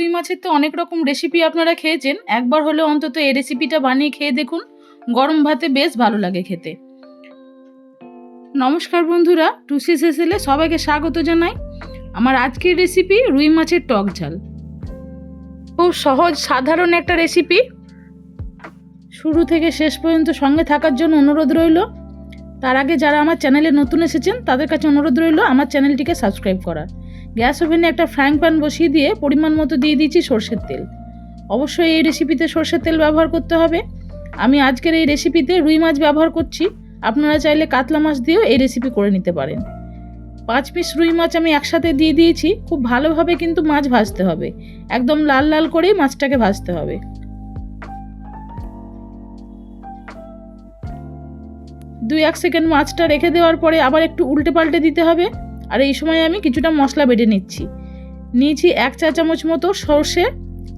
রুই মাছের তো অনেক রকম রেসিপি আপনারা খেয়েছেন। একবার হলেও অন্তত এই রেসিপিটা বানিয়ে খেয়ে দেখুন। গরম ভাতে বেশ ভালো লাগে খেতে। নমস্কার বন্ধুরা, টুসি সেসেলে সবাইকে স্বাগত জানাই। আমার আজকের রেসিপি রুই মাছের টক ঝাল। খুব সহজ, সাধারণ একটা রেসিপি শুরু থেকে শেষ পর্যন্ত সঙ্গে থাকার জন্য অনুরোধ রইল। তার আগে যারা আমার চ্যানেলে নতুন এসেছেন, তাদের কাছে অনুরোধ রইল আমার চ্যানেলটিকে সাবস্ক্রাইব করার। গ্যাস ওভেনে একটা ফ্রাইং প্যান বসিয়ে দিয়ে পরিমাণ মতো দিয়ে দিয়েছি সর্ষের তেল। অবশ্যই এই রেসিপিতে সর্ষের তেল ব্যবহার করতে হবে। আমি আজকের এই রেসিপিতে রুই মাছ ব্যবহার করছি। আপনারা চাইলে কাতলা মাছ দিয়েও এই রেসিপি করে নিতে পারেন। পাঁচ পিস রুই মাছ আমি একসাথে দিয়ে দিয়েছি। খুব ভালোভাবে কিন্তু মাছ ভাজতে হবে। একদম লাল লাল করেই মাছটাকে ভাজতে হবে। দুই এক সেকেন্ড মাছটা রেখে দেওয়ার পরে আবার একটু উল্টে পাল্টে দিতে হবে। আর এই সময় আমি কিছুটা মশলা বেটে নিচ্ছি। নিয়েছি এক চা চামচ মতো সর্ষে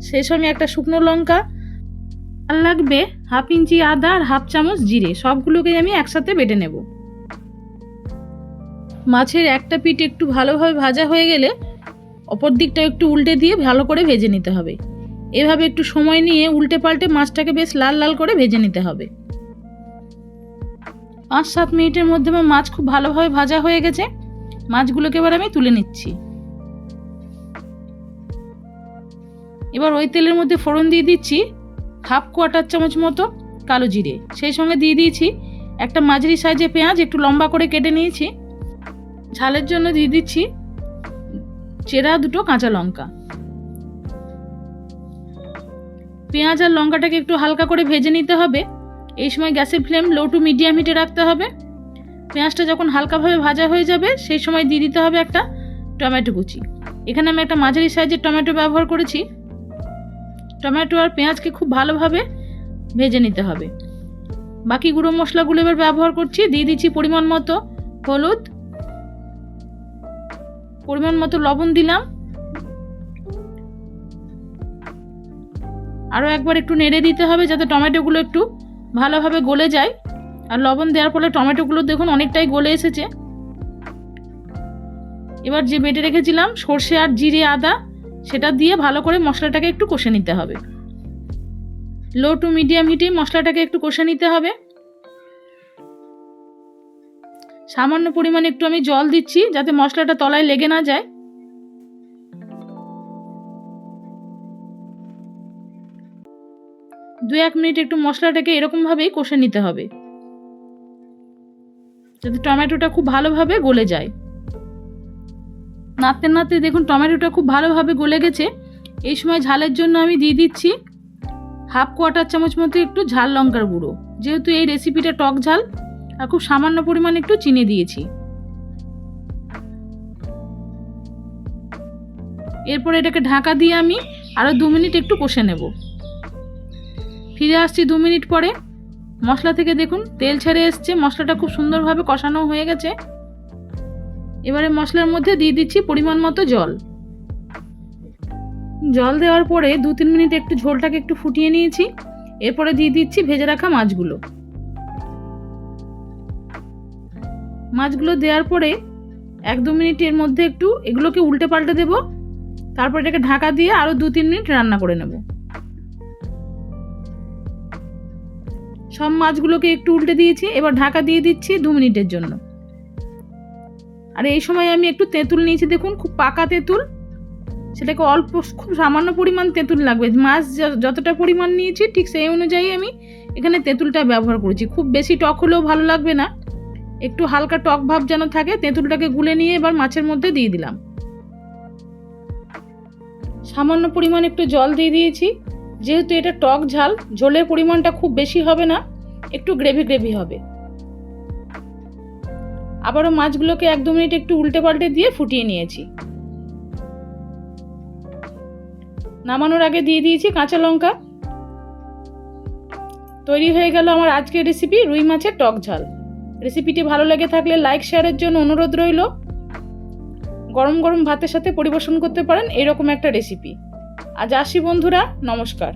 সেই সঙ্গে একটা শুকনো লঙ্কা, আর লাগবে হাফ ইঞ্চি আদা আর হাফ চামচ জিরে। সবগুলোকেই আমি একসাথে বেটে নেব। মাছের একটা পিঠ একটু ভালোভাবে ভাজা হয়ে গেলে অপর দিকটা একটু উল্টে দিয়ে ভালো করে ভেজে নিতে হবে। এভাবে একটু সময় নিয়ে উল্টে পাল্টে মাছটাকে বেশ লাল লাল করে ভেজে নিতে হবে। পাঁচ সাত মিনিটের মধ্যে আমার মাছ খুব ভালোভাবে ভাজা হয়ে গেছে। মাছগুলোকে এবার আমি তুলে নিচ্ছি। এবার ওই তেলের মধ্যে ফোড়ন দিয়ে দিচ্ছি হাফ কোয়াটার চামচ মতো কালো জিরে। সেই সঙ্গে দিয়ে দিয়েছি একটা মাঝারি সাইজে পেঁয়াজ, একটু লম্বা করে কেটে নিয়েছি। ঝালের জন্য দিয়ে দিচ্ছি চেরা দুটো কাঁচা লঙ্কা। পেঁয়াজ আর লঙ্কাটাকে একটু হালকা করে ভেজে নিতে হবে। এই সময় গ্যাসের ফ্লেম লো টু মিডিয়াম হিটে রাখতে হবে। পেঁয়াজটা যখন হালকাভাবে ভাজা হয়ে যাবে, সেই সময় দিয়ে দিতে হবে একটা টমেটো কুচি। এখানে আমি একটা মাঝারি সাইজের টমেটো ব্যবহার করেছি। টমেটো আর পেঁয়াজকে খুব ভালোভাবে ভেজে নিতে হবে। বাকি গুঁড়ো মশলাগুলো এবার ব্যবহার করছি। দিয়ে দিচ্ছি পরিমাণ মতো হলুদ, পরিমাণ মতো লবণ দিলাম। আরও একবার একটু নেড়ে দিতে হবে যাতে টমেটোগুলো একটু ভালোভাবে গলে যায়। আর লবণ দেওয়ার ফলে টমেটোগুলো দেখুন অনেকটাই গলে এসেছে। এবার যে বেটে রেখেছিলাম সর্ষে আর জিরে আদা, সেটা দিয়ে ভালো করে মশলাটাকে একটু কষে নিতে হবে। লো টু মিডিয়াম হিটে মশলাটাকে একটু কষে নিতে হবে। সামান্য পরিমাণে একটু আমি জল দিচ্ছি যাতে মশলাটা তলায় লেগে না যায়। দু এক মিনিট একটু মশলাটাকে এরকমভাবেই কষে নিতে হবে। যাতে টমেটোটা খুব ভালোভাবে গলে যায়। নাড়তে নাড়তে দেখুন টমেটোটা খুব ভালোভাবে গলে গেছে। এই সময় ঝালের জন্য আমি দিয়ে দিচ্ছি হাফ কোয়াটার চামচ মতো একটু ঝাল লঙ্কার গুঁড়ো। যেহেতু এই রেসিপিটা টক ঝাল, আর খুব সামান্য পরিমাণ একটু চিনি দিয়েছি। এরপর এটাকে ঢাকা দিয়ে আমি আরও দু মিনিট একটু কষে নেব। ফিরে আসছি দু মিনিট পরে। মশলা থেকে দেখুন, তেল ছেড়ে এসছে, মশলাটা খুব সুন্দরভাবে কষানো হয়ে গেছে। এবারে মশলার মধ্যে দিয়ে দিচ্ছি পরিমাণ মতো জল। জল দেওয়ার পরে দু তিন মিনিট একটু ঝোলটাকে একটু ফুটিয়ে নিয়েছি। এরপরে দিয়ে দিচ্ছি ভেজে রাখা মাছগুলো। মাছগুলো দেওয়ার পরে এক দু মিনিটের মধ্যে একটু এগুলোকে উল্টে পাল্টে দেবো। তারপর এটাকে ঢাকা দিয়ে আরও দু তিন মিনিট রান্না করে নেব। সব মাছগুলোকে একটু উল্টে দিয়েছি, এবার ঢাকা দিয়ে দিচ্ছি দু মিনিটের জন্য। আর এই সময় আমি একটু তেঁতুল নিয়েছি, দেখুন খুব পাকা তেঁতুল। সেটাকে অল্প, খুব সামান্য পরিমাণ তেঁতুল লাগবে। মাছ যতটা পরিমাণ নিয়েছি, ঠিক সেই অনুযায়ী আমি এখানে তেঁতুলটা ব্যবহার করেছি। খুব বেশি টক হলেও ভালো লাগবে না। একটু হালকা টক ভাব যেন থাকে, তেঁতুলটাকে গুলে নিয়ে এবার মাছের মধ্যে দিয়ে দিলাম। সামান্য পরিমাণ একটু জল দিয়ে দিয়েছি। যেহেতু এটা টক ঝাল, ঝোলের পরিমাণটা খুব বেশি হবে না। একটু গ্রেভি গ্রেভি হবে। আবারও মাছগুলোকে এক দু মিনিট একটু উল্টে পাল্টে দিয়ে ফুটিয়ে নিয়েছি। নামানোর আগে দিয়ে দিয়েছি কাঁচা লঙ্কা। তৈরি হয়ে গেল আমার আজকের রেসিপি রুই মাছের টক ঝাল। রেসিপিটি ভালো লেগে থাকলে লাইক শেয়ারের জন্য অনুরোধ রইল। গরম গরম ভাতের সাথে পরিবেশন করতে পারেন এরকম একটা রেসিপি আজ আসি বন্ধুরা, নমস্কার।